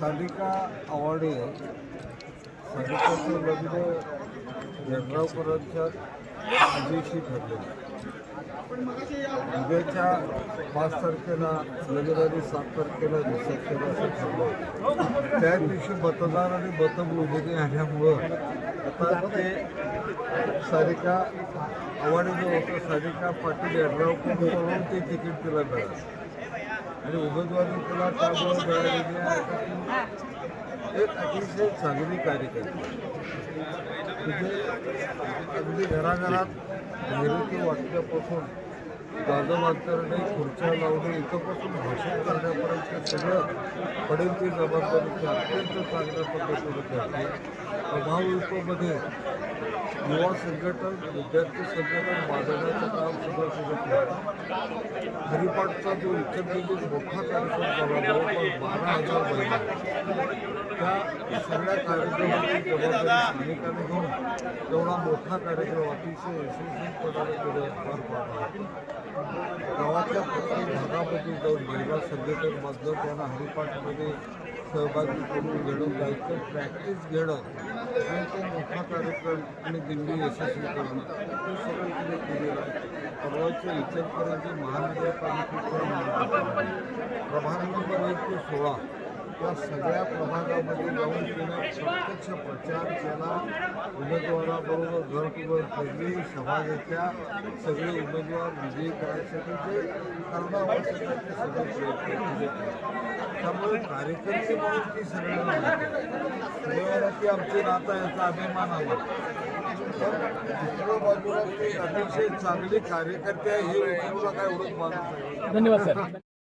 सालिका आवाडे सालिकाचं लग्न यड्रावकरांच्या आजीशी ठरलेलं. उद्याच्या पाच तारखेला लग्न आणि सात तारखेला रिसेप्शन असं ठरलं त्या दिवशी मतदार आणि मतमोजणी आल्यामुळं आता ते सारिका आवाडे जो होतं सारिका पाटील यड्रावकर करून ते तिकीट तिला मिळालं आणि उमेदवारी तिला त्यामुळे मिळालेली एक अतिशय चांगली कार्यकर्ते म्हणजे अगदी घराघरात नैऋत्य वाटल्यापासून जाधव अंतरणे खुर्च्या लावणे इथंपासून भाषण करण्यापर्यंत सगळं पडेल ती अत्यंत चांगल्या पद्धतीने करते प्रभावित्वमध्ये युवा संघटन विद्यार्थी संघटन वाजवण्याचं काम सुद्धा सुरू केलं हरिपाठचा जो इचलकरंजीत मोठा कार्यक्रम झाला जवळपास बारा हजार महिला. त्या सगळ्या कार्यक्रमाची जबाबदारी सैनिकांनी घेऊन एवढा मोठा कार्यक्रम अतिशय यशस्वीपणाने केले फार पाडला. गावातल्या प्रत्येक सभापती जाऊन महिला संघटनमधलं त्यांना हरिपाठमध्ये सहभागी करून घेणं जायचं. प्रॅक्टिस घेणं. आणि तो मोठा कार्यक्रम आणि दिंडी यशस्वी करणं. हे सगळं तिने केलेलं आहे परवाच्या इचलकरंजी महानगरपालिकेच्या निवडणुकीत प्रभाग नंबर एक ते सोळा. या सगळ्या प्रभागामध्ये जाऊन तिने प्रत्यक्ष प्रचार केला. उमेदवाराबरोबर घर टू फिरली सभा घेतल्या सगळे उमेदवार विजयी करायसाठी जे करणं आवश्यक आहे ते सगळे प्रयत्न तिने केले. त्यामुळे कार्यकर्ते म्हणून ती सगळ्यांना माहिती सगळ्यांना ती आमची नाता याचा अभिमान आला पण दुसऱ्या बाजूला ती अतिशय चांगले कार्यकर्ते आहे हे काय ओळख मानत धन्यवाद सर.